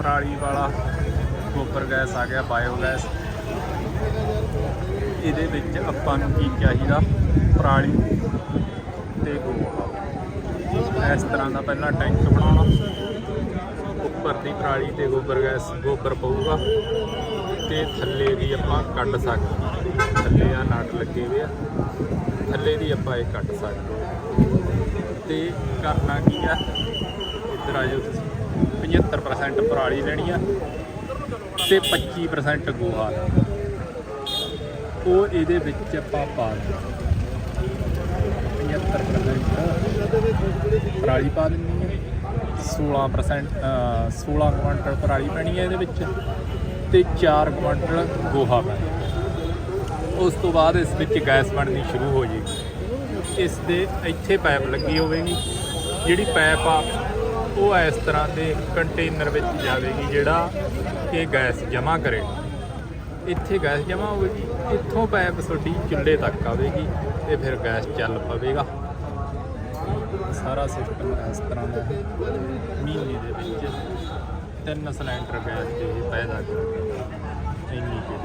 ਪਰਾਲੀ ਵਾਲਾ ਗੋਬਰ ਗੈਸ ਆ ਗਿਆ, ਬਾਇਓ ਗੈਸ। ਇਹਦੇ ਵਿੱਚ ਆਪਾਂ ਨੂੰ ਕੀ ਚਾਹੀਦਾ? ਪਰਾਲੀ ਤੇ ਗੋਬਰ ਇਸ ਤਰ੍ਹਾਂ ਦਾ ਪਹਿਲਾਂ ਟੈਂਕ ਬਣਾਉਣਾ। ਉੱਪਰ ਦੀ ਪਰਾਲੀ ਤੇ ਗੋਬਰ ਗੈਸ, ਗੋਬਰ ਪਊਗਾ। ਤੇ ਥੱਲੇ ਦੀ ਆਪਾਂ ਕੱਢ ਸਕਦੇ ਹਾਂ। ਥੱਲੇ ਆ ਨਾਟ ਲੱਗੇ ਹੋਏ ਆ। ਥੱਲੇ ਦੀ ਆਪਾਂ ਇਹ ਕੱਢ ਸਕਦੇ ਹਾਂ। ਤੇ ਕਰਨਾ ਕੀ ਆ? ਇੱਧਰ ਆ ਜਾਓ ਤੁਸੀਂ। 75% ਪਰਾਲੀ ਲੈਣੀ ਆ ਤੇ 25% ਗੋਹਾ ਲੈਣਾ। ਉਹ ਇਹਦੇ ਵਿੱਚ ਆਪਾਂ ਪਾ ਦੇਣਾ 75% ਪਰਾਲੀ ਪਾ ਦਿੰਦੇ ਹੈ 16% 16 ਕੁਆਂਟਲ ਪਰਾਲੀ ਪੈਣੀ ਹੈ ਇਹਦੇ ਵਿੱਚ ਤੇ 4 ਕੁਆਂਟਲ ਗੋਹਾ ਪੈਣਾ ਉਸ ਤੋਂ ਬਾਅਦ ਇਸ ਵਿੱਚ ਗੈਸ ਬਣਨੀ ਸ਼ੁਰੂ ਹੋ ਜਾਏਗੀ ਇਸ ਦੇ ਇੱਥੇ ਪਾਈਪ ਲੱਗੀ ਹੋਵੇਗੀ ਜਿਹੜੀ ਪਾਈਪ ਆ ਉਹ ਇਸ ਤਰ੍ਹਾਂ ਦੇ ਕੰਟੇਨਰ ਵਿੱਚ ਜਾਵੇਗੀ ਜਿਹੜਾ ਕਿ ਗੈਸ ਜਮ੍ਹਾਂ ਕਰੇਗਾ ਇੱਥੇ ਗੈਸ ਜਮ੍ਹਾਂ ਹੋਵੇਗੀ, ਇੱਥੋਂ ਪਾਈਪ ਤੁਹਾਡੀ ਚੁੱਲ੍ਹੇ ਤੱਕ ਆਵੇਗੀ ਤੇ ਫਿਰ ਗੈਸ ਚੱਲ ਪਵੇਗਾ। ਸਾਰਾ ਸਿਸਟਮ ਇਸ ਤਰ੍ਹਾਂ ਦਾ ਮਹੀਨੇ ਦੇ ਵਿੱਚ ਤਿੰਨ ਸਿਲੰਡਰ ਗੈਸ ਦੇ ਪੈਦਾ ਕਰੇਗਾ ਇੰਨੀ ਕੁ